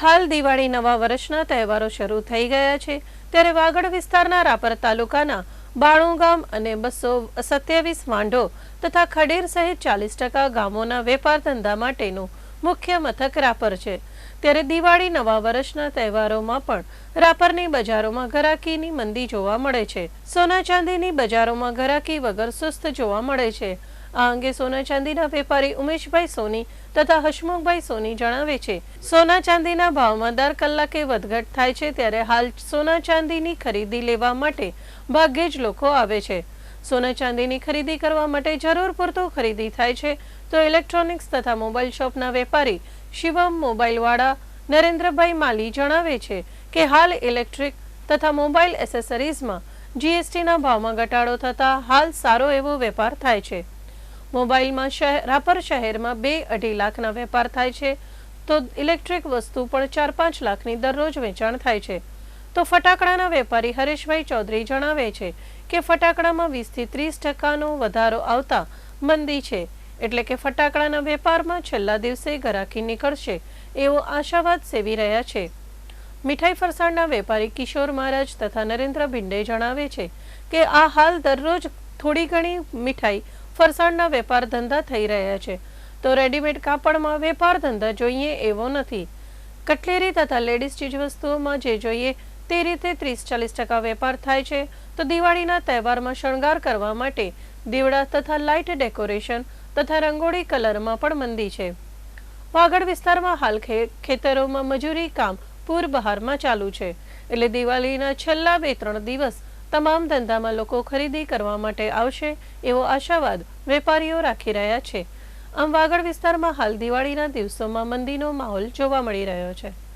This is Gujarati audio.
હાલ દિવાળી નવા વર્ષના તહેવારો શરૂ થઈ ગયા છે. ત્યારે વાગડ વિસ્તારના રાપર તાલુકાના બાણું ગામ અને બસો સત્યાવીસ વાંઢો તથા ખડેર સહિત ચાલીસ ટકા ગામોના વેપાર ધંધા માટેનું મુખ્ય મથક રાપર છે. ત્યારે દિવાળી નવા વર્ષના તહેવારોમાં પણ રાપરની બજારોમાં ઘરાકીની મંદી જોવા મળે છે. સોના ચાંદીની બજારોમાં ઘરાકી વગર સુસ્ત જોવા મળે છે. આ અંગે સોના ચાંદીના વેપારી ઉમેશભાઈ સોની તથા હસમુખભાઈ સોની જણાવે છે, સોના ચાંદીના ભાવમાં દર કલાકે વધઘટ થાય છે ત્યારે હાલ સોના ચાંદીની ખરીદી લેવા માટે ભાગ્યે જ લોકો આવે છે. સોના ચાંદીની ખરીદી કરવા માટે જરૂર પૂરતો ખરીદી થાય છે તો ઇલેક્ટ્રોનિક્સ તથા મોબાઈલ શોપના વેપારી શિવમ મોબાઈલવાળા નરેન્દ્રભાઈ માલી જણાવે છે કે હાલ ઇલેક્ટ્રિક તથા મોબાઈલ એસેસરીઝમાં જીએસટીના ભાવમાં ઘટાડો થતાં હાલ સારો એવો વેપાર થાય છે. મોબાઈલમાં શહેર રાપર શહેરમાં બે અઢી લાખના વેપાર થાય છે. તો ઇલેક્ટ્રિક વસ્તુ પણ ચાર પાંચ લાખની દરરોજ વેચાણ થાય છે. તો ફટાકડાના વેપારી હરેશભાઈ ચૌધરી જણાવે છે કે ફટાકડામાં વીસથી ત્રીસ ટકાનો વધારો આવતા મંદી છે. એટલે કે ફટાકડાના વેપારમાં છેલ્લા દિવસે ગરાકી નીકળશે એવો આશાવાદ સેવી રહ્યા છે. મીઠાઈ ફરસાણના વેપારી કિશોર મહારાજ તથા નરેન્દ્ર ભિંડે જણાવે છે કે આ હાલ દરરોજ થોડી ઘણી મીઠાઈ ફરસાણના વેપાર ધંધા થઈ રહ્યા છે. તો રેડીમેડ કાપડમાં વેપાર ધંધા જોઈએ એવો નથી. કટલેરી તથા લેડીઝ ચીજવસ્તુઓમાં જે જોઈએ તે રીતે ત્રીસ ચાલીસ ટકા વેપાર થાય છે. તો દિવાળીના તહેવારમાં શણગાર કરવા માટે દીવડા તથા લાઇટ ડેકોરેશન તથા રંગોળી કલરમાં પણ મંદી છે. વાગડ વિસ્તારમાં હાલ ખેતરોમાં મજૂરી કામ પૂર બહારમાં ચાલુ છે. એટલે દિવાળીના છેલ્લા બે ત્રણ દિવસ તમામ ધંધામાં લોકો ખરીદી કરવા માટે આવશે એવો આશાવાદ વેપારીઓ રાખી રહ્યા છે. આમ વાગડ વિસ્તારમાં હાલ દિવાળીના દિવસોમાં મંદીનો માહોલ જોવા મળી રહ્યો છે.